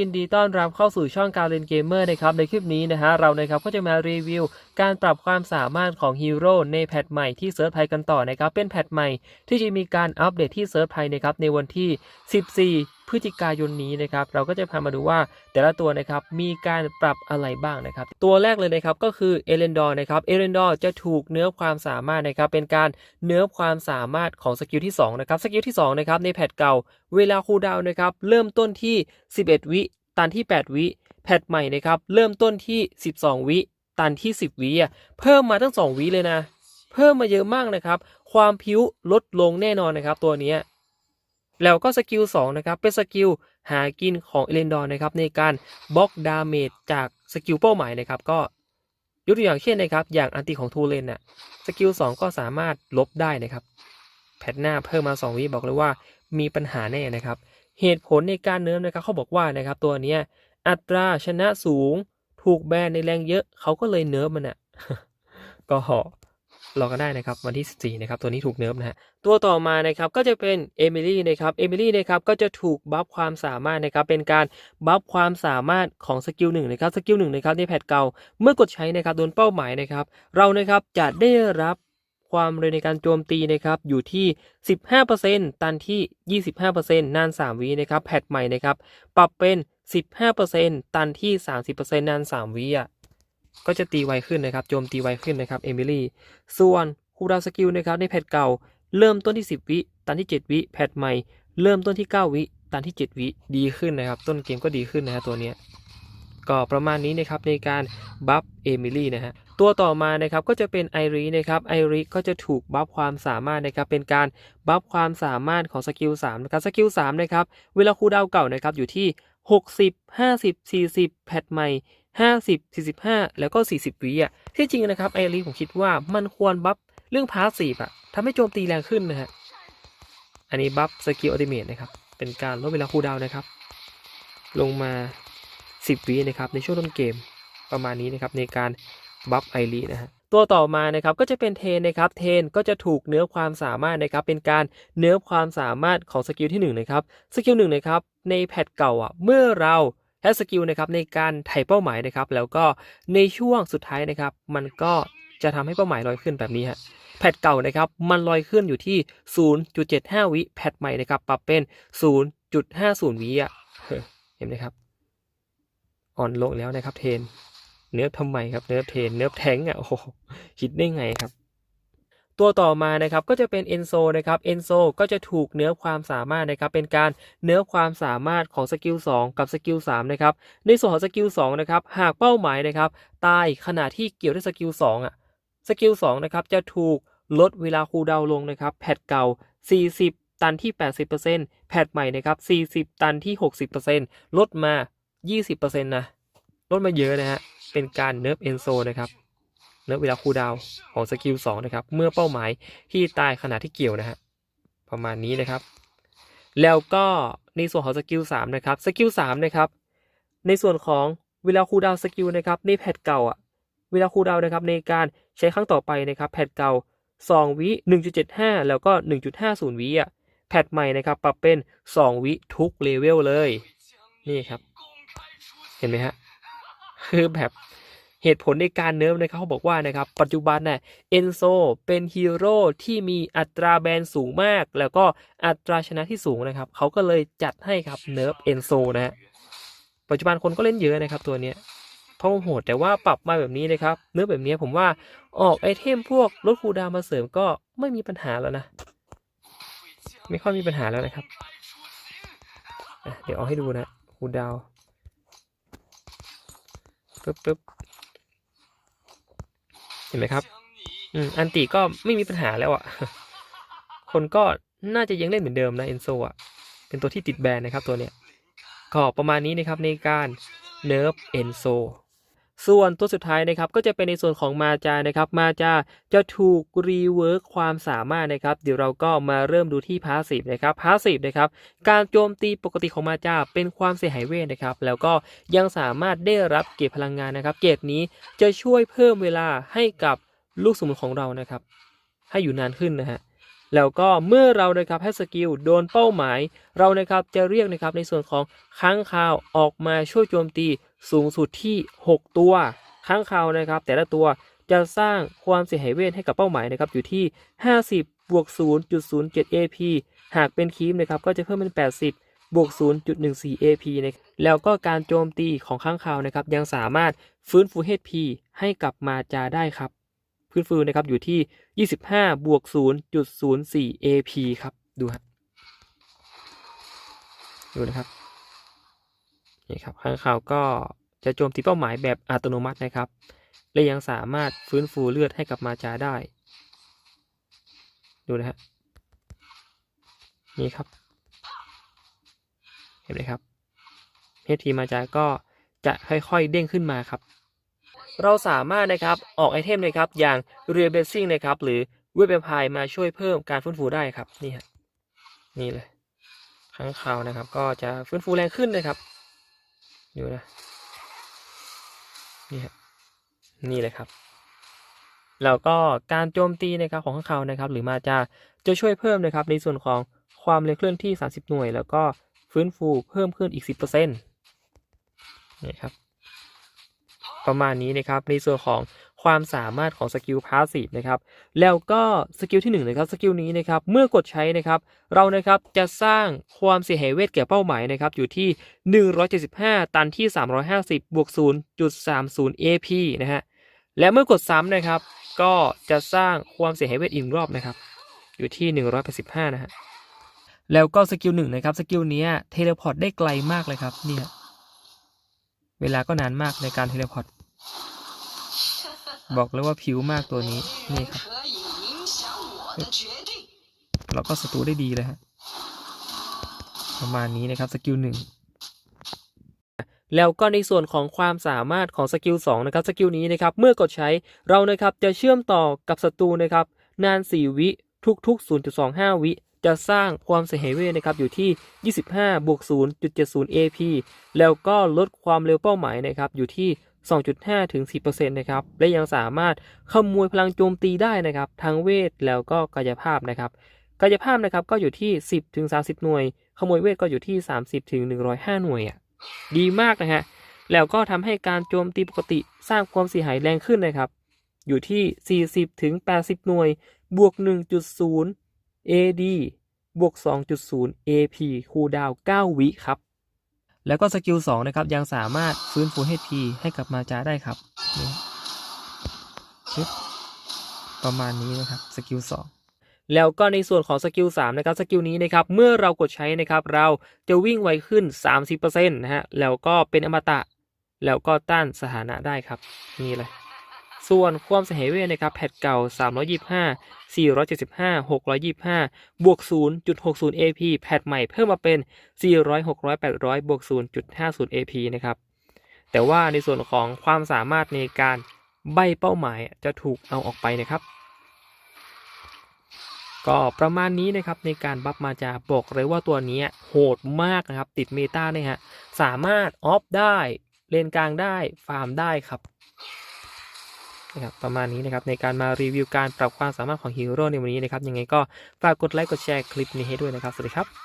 ยินดีต้อนรับเข้าสู่ช่องการเล่นเกมเมอร์นะครับในคลิปนี้นะฮะเรานะครับก็จะมารีวิว การปรับความสามารถของฮีโร่ในแพทใหม่ที่เซิร์ฟไพกันต่อนะครับเป็นแพทใหม่ที่จะมีการอัปเดตที่เซิร์ฟไพนะครับในวันที่ 14พฤศจิกายนนี้นะครับเราก็จะพามาดูว่าแต่ละตัวนะครับมีการปรับอะไรบ้างนะครับ ตัวแรกเลยนะครับก็คือเอเลนดอร์นะครับเอเลนดอร์จะถูกเนื้อความสามารถนะครับเป็นการเนื้อความสามารถของสกิลที่2นะครับสกิลที่2นะครับในแพทเก่าเวลาคูลดาวนะครับเริ่มต้นที่ 11 วิตันที่ 8 วิแพทใหม่นะครับเริ่มต้นที่ 12 วิตันที่ 10 วิอะเพิ่มมาตั้ง 2 วิเลยนะ เพิ่มมาเยอะมากนะครับ ความผิวลดลงแน่นอนนะครับ ตัวนี้ แล้วก็สกิล2นะครับเป็นสกิลหากินของเอเลนดอร์นะครับในการบล็อกดาเมจจากสกิลเป้าหมายนะครับก็ยกตัวอย่างเช่นนะครับ อย่างอันติของทูเลนน่ะสกิล2ก็สามารถลบได้นะครับ แพทหน้าเพิ่มมา 2 วิบอกเลยว่ามีปัญหาแน่นะครับ เหตุผลในการเนิร์ฟนะครับเขาบอกว่านะครับตัวเนี้ยอัตราชนะสูง ถูกแบนในแรงเยอะ เขาก็เลยเนิร์ฟมันอะก็หอ รอกันได้นะครับวันที่ 14 นะครับ ตัวนี้ถูกเนิร์ฟนะฮะตัวต่อมานะครับก็จะเป็นเอมิลี่นะครับเอมิลี่นะครับก็จะถูกบัฟความสามารถนะครับเป็นการบัฟความสามารถของสกิลหนึ่งนะครับสกิลหนึ่งนะครับในแพทเก่าเมื่อกดใช้นะครับโดนเป้าหมายนะครับเรานะครับจะได้รับความเร็วในการโจมตีนะครับอยู่ที่ 15%ตันที่ 25%นาน 3วินะครับแพทใหม่นะครับปรับเป็น 15%ตันที่ 30%นาน 3วิอะ ก็จะตีไวขึ้นนะครับโจมตีไวขึ้นนะครับเอมิลี่ส่วนคูดาวสกิลนะครับในแพทเก่า เริ่มต้นที่ 10 วิตันที่ 7 วิแพทใหม่ เริ่มต้นที่ 9 วิตันที่ 7 วิดีขึ้นนะครับ ต้นเกมก็ดีขึ้นนะฮะตัวเนี้ยก็ประมาณนี้นะครับในการบัฟเอมิลี่นะฮะตัวต่อมานะครับก็จะเป็นไอรีนะครับไอรีก็จะถูกบัฟความสามารถนะครับเป็นการบัฟความสามารถของสกิล3นะครับสกิล3นะครับเวลาคูดาวเก่านะครับอยู่ที่ 60 50 40 แพทใหม่ 50 45 แล้วก็ 40 วิอะ ที่จริงนะครับไอรีผมคิดว่ามันควรบัฟเรื่องพาสซีฟอะทำให้โจมตีแรงขึ้นนะฮะ อันนี้บัฟสกิลอัลติเมทนะครับ เป็นการลดเวลาคูลดาวน์นะครับ ลงมา 10 วินะครับ ในช่วงต้นเกมประมาณนี้นะครับในการบัฟไอรีนะฮะตัวต่อมานะครับก็จะเป็นเทนนะครับเทนก็จะถูกเนื้อความสามารถนะครับเป็นการเนื้อความสามารถของสกิลที่1นะครับสกิลหนึ่งนะครับในแพทเก่าอะเมื่อเรา ใช้สกิลนะครับในการไถ่เป้าหมายนะครับ แล้วก็ในช่วงสุดท้ายนะครับ มันก็จะทำให้เป้าหมายลอยขึ้นแบบนี้ฮะแพทเก่านะครับ มันลอยขึ้นอยู่ที่ 0.75 วิแพทใหม่นะครับ ปรับเป็น 0.50 วิอะเห็นไหมครับ อ่อนลงแล้วนะครับเทน เนื้อทำไมครับ เนื้อเทน เนื้อแทงอะโอ้โหคิดได้ไงครับ ตัวต่อมานะครับก็จะเป็นเอนโซนะครับเอนโซก็จะถูกเนื้อความสามารถนะครับเป็นการเนื้อความสามารถของสกิล2กับสกิล3นะครับในส่วนของสกิล2นะครับหากเป้าหมายนะครับตายขณะที่เกี่ยวด้วยสกิล2อะสกิล2นะครับจะถูกลดเวลาคูดาวลงนะครับแพทเก่า 40 ตันที่ 80%แพทใหม่นะครับ40 ตันที่ 60%ลดมา 20%นะลดมาเยอะนะฮะเป็นการเนิร์ฟเอนโซนะครับ เนิร์ฟเวลาคูดาวของสกิล2นะครับ เมื่อเป้าหมายที่ตายขณะที่เกี่ยวนะฮะประมาณนี้นะครับ แล้วก็ในส่วนของสกิล3นะครับสกิล3นะครับ ในส่วนของเวลาคูดาวสกิลนะครับในแพทเก่าอะเวลาคูดาวนะครับในการใช้ครั้งต่อไปนะครับ แพทเก่า 2 วิ 1.75 แล้วก็ 1.50 วิอะแพทใหม่นะครับ ปรับเป็น 2 วิทุกเลเวลเลย นี่ครับ เห็นไหมฮะ คือแบบ เหตุผลในการเนิร์ฟนะครับเขาบอกว่านะครับปัจจุบันน่ะเอนโซเป็นฮีโร่ที่มีอัตราแบนสูงมาก แล้วก็อัตราชนะที่สูงนะครับเขาก็เลยจัดให้ครับเนิร์ฟเอนโซนะฮะปัจจุบันคนก็เล่นเยอะนะครับตัวเนี้ยเพราะมันโหดแต่ว่าปรับมาแบบนี้นะครับเนิร์ฟแบบนี้ผมว่าออกไอเทมพวกลดคูดาวมาเสริมก็ไม่มีปัญหาแล้วนะ ไม่ค่อยมีปัญหาแล้วนะครับเดี๋ยวเอาให้ดูนะคูดาวปึ๊บปึ๊บ ห็นไหมครับ อืม อันติก็ไม่มีปัญหาแล้วอะ่ะ คนก็น่าจะยังเล่นเหมือนเดิมนะเอนโซอะ เป็นตัวที่ติดแบนนะครับตัวเนี้ย ก็ประมาณนี้นะครับในการเนิร์ฟเอนโซ ส่วนตัวสุดท้ายนะครับก็จะเป็นในส่วนของมาจานะครับ มาจาจะถูกรีเวิร์คความสามารถนะครับ เดี๋ยวเราก็มาเริ่มดูที่พาสซีฟนะครับพาสซีฟนะครับ การโจมตีปกติของมาจาเป็นความเสียหายเวทนะครับ แล้วก็ยังสามารถได้รับเกรดพลังงานนะครับ เกรดนี้จะช่วยเพิ่มเวลาให้กับลูกสมุนของเรานะครับ ให้อยู่นานขึ้นนะฮะแล้วก็เมื่อเรานะครับให้สกิลโดนเป้าหมาย เรานะครับจะเรียกนะครับในส่วนของค้างคาวออกมาช่วยโจมตี สูงสุดที่ 6 ตัวค้างคาวนะครับ แต่ละตัวจะสร้างความเสียหายเวทให้กับเป้าหมายนะครับอยู่ที่ 50บวก0.07 AP หากเป็นคีมนะครับก็จะเพิ่มเป็น 80บวก0.14 AP นะแล้วก็การโจมตีของข้างคาวนะครับยังสามารถฟื้นฟู HP ให้กลับมาจาได้ครับ ฟื้นฟูนะครับอยู่ที่ 25บวก0.04 AP ครับ ดูครับดูนะครับ นี่ครับข้างคาวก็จะโจมตีเป้าหมายแบบอัตโนมัตินะครับ และยังสามารถฟื้นฟูเลือดให้กับมาจาได้ ดูนะฮะนี่ครับ เห็นไหมครับ HP มาจาก็จะค่อยๆเด้งขึ้นมาครับ เราสามารถนะครับออกไอเทมนะครับอย่างเรียเบสซิ่งนะครับหรือเวบพายมาช่วยเพิ่มการฟื้นฟูได้ครับนี่ฮะนี่เลยครั้งคราวนะครับ ก็จะฟื้นฟูแรงขึ้นนะครับ ดูนะ นี่ฮะนี่เลยครับ แล้วก็การโจมตีนะครับของข้างคาวนะครับ หรือมาจาจะช่วยเพิ่มนะครับ ในส่วนของความเร็วเคลื่อนที่ 30 หน่วย แล้วก็ฟื้นฟูเพิ่มขึ้นอีก 10%นี่ครับ ประมาณนี้นะครับในส่วนของ ความสามารถของสกิลพาสซีฟนะครับแล้วก็สกิลที่1นงนะครับสกิลนี้นะครับเมื่อกดใช้นะครับเรานะครับจะสร้างความเสียหายเวทแก่เป้าหมายนะครับอยู่ที่ 175 ตันที่ 350 บวก 0.30 AP นะฮะและเมื่อกดซ้ำนะครับก็จะสร้างความเสียหายเวทอีกรอบนะครับอยู่ที่ 185 นะฮะแล้วก็สกิลหนึ่งนะครับสกิลนี้เทเลพอร์ตได้ไกลมากเลยครับเนี่ยเวลาก็นานมากในการเทเลพอร์ต บอกเลยว่าผิวมากตัวนี้ นี่ครับ เราก็ศัตรูได้ดีเลยฮะ ประมาณนี้นะครับสกิลหนึ่งแล้วก็ในส่วนของความสามารถของสกิล2นะครับสกิลนี้นะครับเมื่อกดใช้เรานะครับจะเชื่อมต่อกับศัตรูนะครับนาน 4 วิทุกๆ 0.25 วิ จะสร้างความเสียหายเวนะครับอยู่ที่ 25บวก0.70 AP แล้วก็ลดความเร็วเป้าหมายนะครับอยู่ที่ 2.5 ถึง 10%นะครับ และยังสามารถขโมยพลังโจมตีได้นะครับ ทั้งเวทแล้วก็กายภาพนะครับ กายภาพนะครับก็อยู่ที่ 10 ถึง 30 หน่วย ขโมยเวทก็อยู่ที่ 30 ถึง 105 หน่วยอะ ดีมากนะฮะ แล้วก็ทำให้การโจมตีปกติสร้างความเสียหายแรงขึ้นนะครับ อยู่ที่ 40 ถึง 80 หน่วย บวก 1.0 AD บวก 2.0 AP คูดาว 9 วิครับ แล้วก็สกิล2นะครับยังสามารถฟื้นฟู HP ให้กับมาจาได้ครับนี่ชึบประมาณนี้นะครับสกิล2แล้วก็ในส่วนของสกิล3นะครับสกิลนี้นะครับเมื่อเรากดใช้นะครับ เราจะวิ่งไวขึ้น 30%นะฮะแล้วก็เป็นอมตะ แล้วก็ต้านสถานะได้ครับนี่เลย ส่วนความเสียหายเวทนะครับแพทเก่า 325 475 625 บวก 0.60 AP แพทใหม่เพิ่มมาเป็น 400 600 800 บวก 0.50 AP นะครับ แต่ว่าในส่วนของความสามารถในการใบเป้าหมายจะถูกเอาออกไปนะครับ ก็ประมาณนี้นะครับในการบัฟมาจาบอกเลยว่าตัวนี้โหดมากนะครับ ติดเมตาเนี่ยฮะ สามารถออฟได้ เลนกลางได้ ฟาร์มได้ครับ นะครับประมาณนี้นะครับในการมารีวิวการปรับความสามารถของฮีโร่ในวันนี้นะครับยังไงก็ฝากกดไลค์กดแชร์คลิปนี้ให้ด้วยนะครับสวัสดีครับ